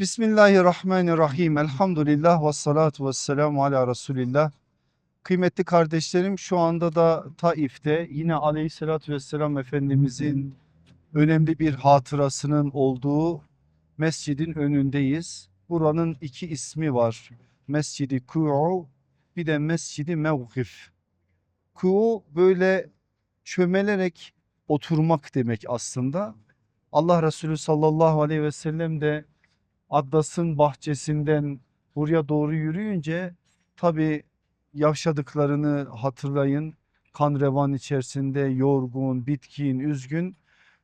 Bismillahirrahmanirrahim. Elhamdülillah ve salatu ve selamu ala Resulillah. Kıymetli kardeşlerim şu anda da Taif'te yine aleyhissalatü vesselam Efendimizin önemli bir hatırasının olduğu mescidin önündeyiz. Buranın iki ismi var. Mescidi Ku'u bir de Mescidi Mevkif. Ku'u böyle çömelerek oturmak demek aslında. Allah Resulü sallallahu aleyhi ve sellem de Addas'ın bahçesinden buraya doğru yürüyünce tabi yaşadıklarını hatırlayın. Kan revan içerisinde yorgun, bitkin, üzgün.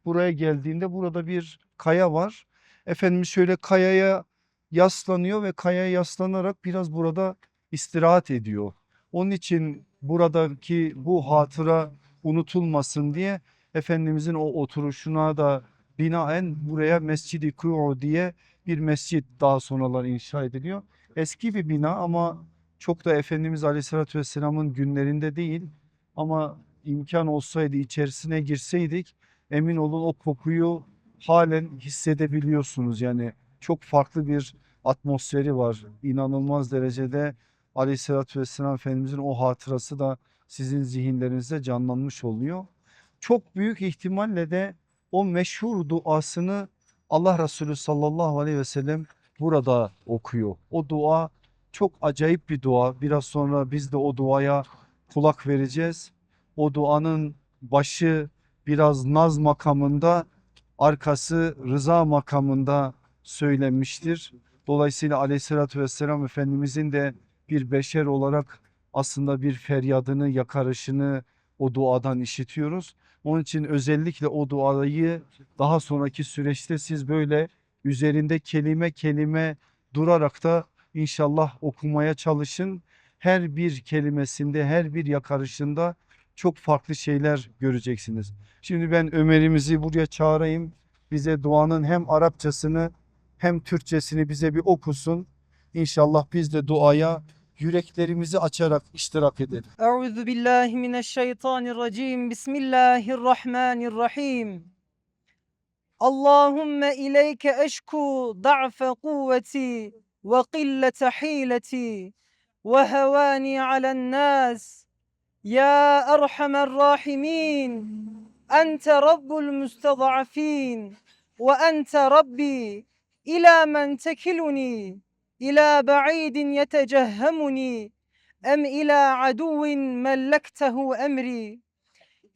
Buraya geldiğinde burada bir kaya var. Efendimiz şöyle kayaya yaslanıyor ve kayaya yaslanarak biraz burada istirahat ediyor. Onun için buradaki bu hatıra unutulmasın diye Efendimizin o oturuşuna da binaen buraya Mescid-i Ku'u diye bir mescit daha sonralar inşa ediliyor. Eski bir bina ama çok da Efendimiz Aleyhisselatü Vesselam'ın günlerinde değil ama imkan olsaydı içerisine girseydik emin olun o kokuyu halen hissedebiliyorsunuz. Yani çok farklı bir atmosferi var. İnanılmaz derecede Aleyhisselatü Vesselam Efendimizin o hatırası da sizin zihinlerinizde canlanmış oluyor. Çok büyük ihtimalle de o meşhur duasını Allah Resulü sallallahu aleyhi ve sellem burada okuyor. O dua çok acayip bir dua. Biraz sonra biz de o duaya kulak vereceğiz. O duanın başı biraz naz makamında, arkası rıza makamında söylenmiştir. Dolayısıyla aleyhissalatü vesselam Efendimizin de bir beşer olarak aslında bir feryadını, yakarışını o duadan işitiyoruz. Onun için özellikle o duayı daha sonraki süreçte siz böyle üzerinde kelime kelime durarak da inşallah okumaya çalışın. Her bir kelimesinde, her bir yakarışında çok farklı şeyler göreceksiniz. Şimdi ben Ömer'imizi buraya çağırayım. Bize duanın hem Arapçasını hem Türkçesini bize bir okusun. İnşallah biz de duaya yüreklerimizi açarak iştirak edelim. أعوذ بالله من الشيطان الرجيم بسم الله الرحمن الرحيم اللهم إليك أشكو ضعف قوتي وقلة حيلتي وهواني على الناس يا أرحم الراحمين أنت رب المستضعفين وأنت ربي إلى من تكلني إلى بعيد يتجهمني أم إلى عدو ملكته أمري؟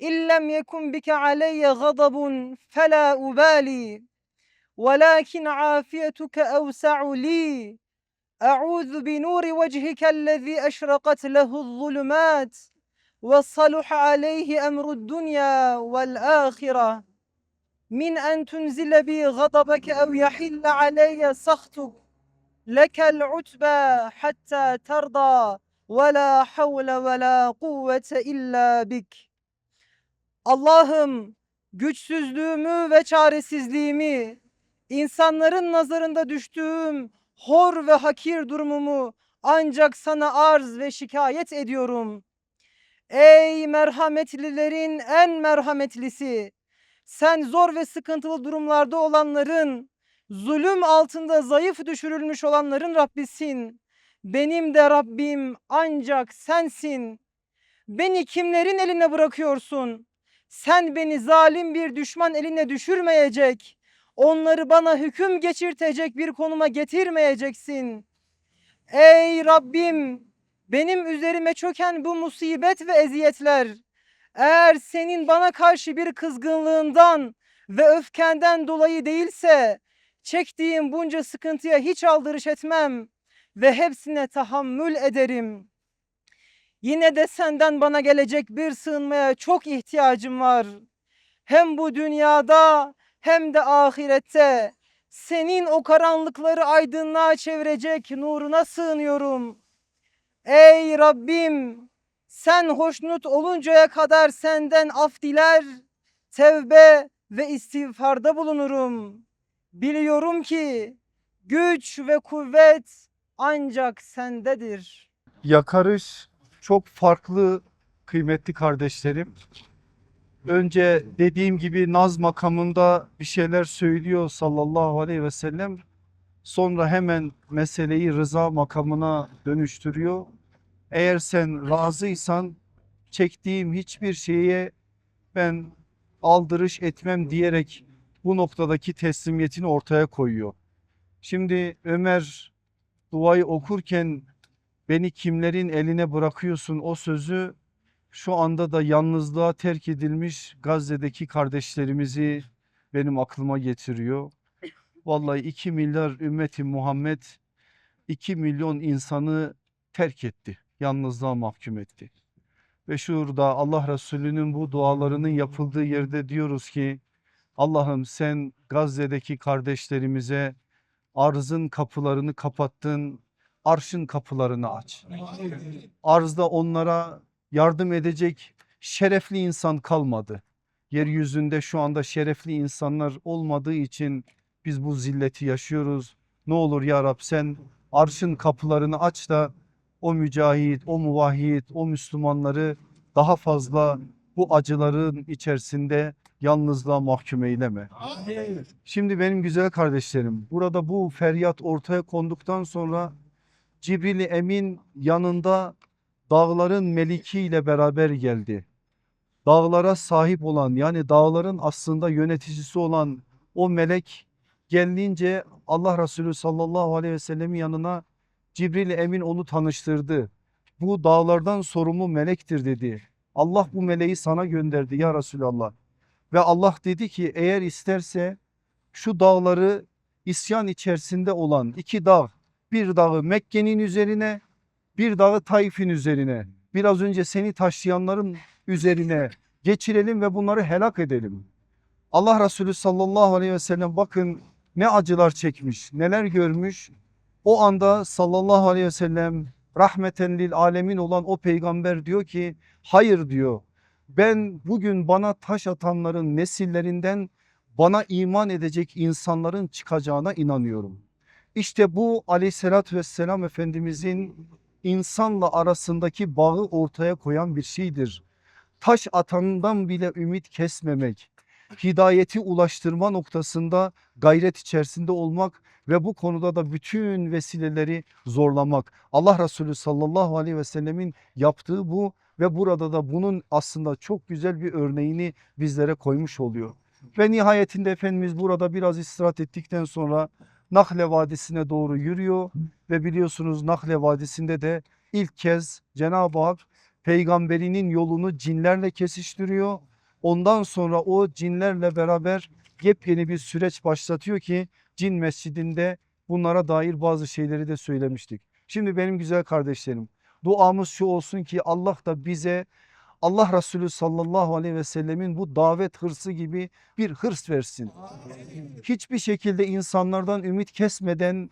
إن لم يكن بك علي غضب فلا أبالي ولكن عافيتك أوسع لي. أعوذ بنور وجهك الذي أشرقت له الظلمات وصلح عليه أمر الدنيا والآخرة. من أن تنزل بي غضبك أو يحل علي سخطك lekel utbe hatta terda ve la havle ve la kuvvete illa bik. Allah'ım güçsüzlüğümü ve çaresizliğimi, insanların nazarında düştüğüm hor ve hakir durumumu ancak sana arz ve şikayet ediyorum. Ey merhametlilerin en merhametlisi, sen zor ve sıkıntılı durumlarda olanların zulüm altında zayıf düşürülmüş olanların Rabbisin. Benim de Rabbim ancak sensin. Beni kimlerin eline bırakıyorsun? Sen beni zalim bir düşman eline düşürmeyecek. Onları bana hüküm geçirtecek bir konuma getirmeyeceksin. Ey Rabbim, benim üzerime çöken bu musibet ve eziyetler eğer senin bana karşı bir kızgınlığından ve öfkenden dolayı değilse çektiğim bunca sıkıntıya hiç aldırış etmem ve hepsine tahammül ederim. Yine de senden bana gelecek bir sığınmaya çok ihtiyacım var. Hem bu dünyada hem de ahirette senin o karanlıkları aydınlığa çevirecek nuruna sığınıyorum. Ey Rabbim sen hoşnut oluncaya kadar senden af diler, tevbe ve istiğfarda bulunurum. Biliyorum ki güç ve kuvvet ancak sendedir. Yakarış çok farklı kıymetli kardeşlerim. Önce dediğim gibi naz makamında bir şeyler söylüyor sallallahu aleyhi ve sellem. Sonra hemen meseleyi rıza makamına dönüştürüyor. Eğer sen razıysan çektiğim hiçbir şeye ben aldırış etmem diyerek bu noktadaki teslimiyetini ortaya koyuyor. Şimdi Ömer duayı okurken beni kimlerin eline bırakıyorsun o sözü şu anda da yalnızlığa terk edilmiş Gazze'deki kardeşlerimizi benim aklıma getiriyor. Vallahi 2 milyar ümmeti Muhammed 2 milyon insanı terk etti. Yalnızlığa mahkum etti. Ve şurada Allah Resulü'nün bu dualarının yapıldığı yerde diyoruz ki Allah'ım sen Gazze'deki kardeşlerimize arzın kapılarını kapattın, arşın kapılarını aç. Arzda onlara yardım edecek şerefli insan kalmadı. Yeryüzünde şu anda şerefli insanlar olmadığı için biz bu zilleti yaşıyoruz. Ne olur ya Rab sen arşın kapılarını aç da o mücahit, o muvahhid, o Müslümanları daha fazla bu acıların içerisinde yalnızlığa mahkum eyleme. Şimdi benim güzel kardeşlerim burada bu feryat ortaya konduktan sonra Cibril Emin yanında dağların meliki ile beraber geldi. Dağlara sahip olan yani dağların aslında yöneticisi olan o melek geldiğince Allah Resulü sallallahu aleyhi ve sellemin yanına Cibril Emin onu tanıştırdı. Bu dağlardan sorumlu melektir dedi. Allah bu meleği sana gönderdi ya Resulallah. Ve Allah dedi ki eğer isterse şu dağları isyan içerisinde olan iki dağ bir dağı Mekke'nin üzerine bir dağı Taif'in üzerine biraz önce seni taşıyanların üzerine geçirelim ve bunları helak edelim. Allah Resulü sallallahu aleyhi ve sellem bakın ne acılar çekmiş neler görmüş. O anda sallallahu aleyhi ve sellem rahmeten lil alemin olan o peygamber diyor ki hayır diyor ben bugün bana taş atanların nesillerinden bana iman edecek insanların çıkacağına inanıyorum. İşte bu aleyhissalatü vesselam Efendimizin insanla arasındaki bağı ortaya koyan bir şeydir. Taş atanından bile ümit kesmemek, hidayeti ulaştırma noktasında gayret içerisinde olmak ve bu konuda da bütün vesileleri zorlamak. Allah Resulü sallallahu aleyhi ve sellemin yaptığı bu ve burada da bunun aslında çok güzel bir örneğini bizlere koymuş oluyor. Ve nihayetinde Efendimiz burada biraz istirahat ettikten sonra Nahle Vadisi'ne doğru yürüyor ve biliyorsunuz Nahle Vadisi'nde de ilk kez Cenab-ı Hak peygamberinin yolunu cinlerle kesiştiriyor. Ondan sonra o cinlerle beraber yepyeni bir süreç başlatıyor ki cin mescidinde bunlara dair bazı şeyleri de söylemiştik. Şimdi benim güzel kardeşlerim duamız şu olsun ki Allah da bize Allah Resulü sallallahu aleyhi ve sellemin bu davet hırsı gibi bir hırs versin. Hiçbir şekilde insanlardan ümit kesmeden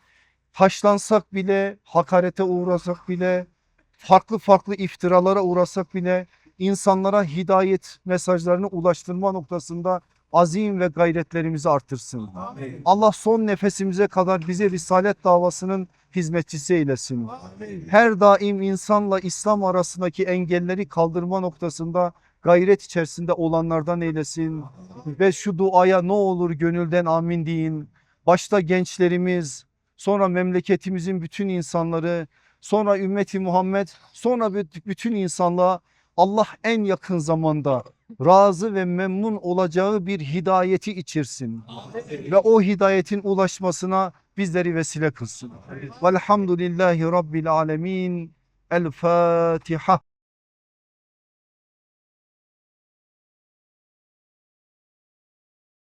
taşlansak bile, hakarete uğrasak bile, farklı farklı iftiralara uğrasak bile insanlara hidayet mesajlarını ulaştırma noktasında azim ve gayretlerimizi artırsın. Allah son nefesimize kadar bizi Risalet davasının hizmetçisi eylesin. Her daim insanla İslam arasındaki engelleri kaldırma noktasında gayret içerisinde olanlardan eylesin. Ve şu duaya ne olur gönülden amin deyin. Başta gençlerimiz, sonra memleketimizin bütün insanları, sonra ümmeti Muhammed, sonra bütün insanlığa Allah en yakın zamanda razı ve memnun olacağı bir hidayeti içirsin. Ve o hidayetin ulaşmasına bizleri vesile kılsın. Velhamdülillahi Rabbil Alemin. El Fatiha.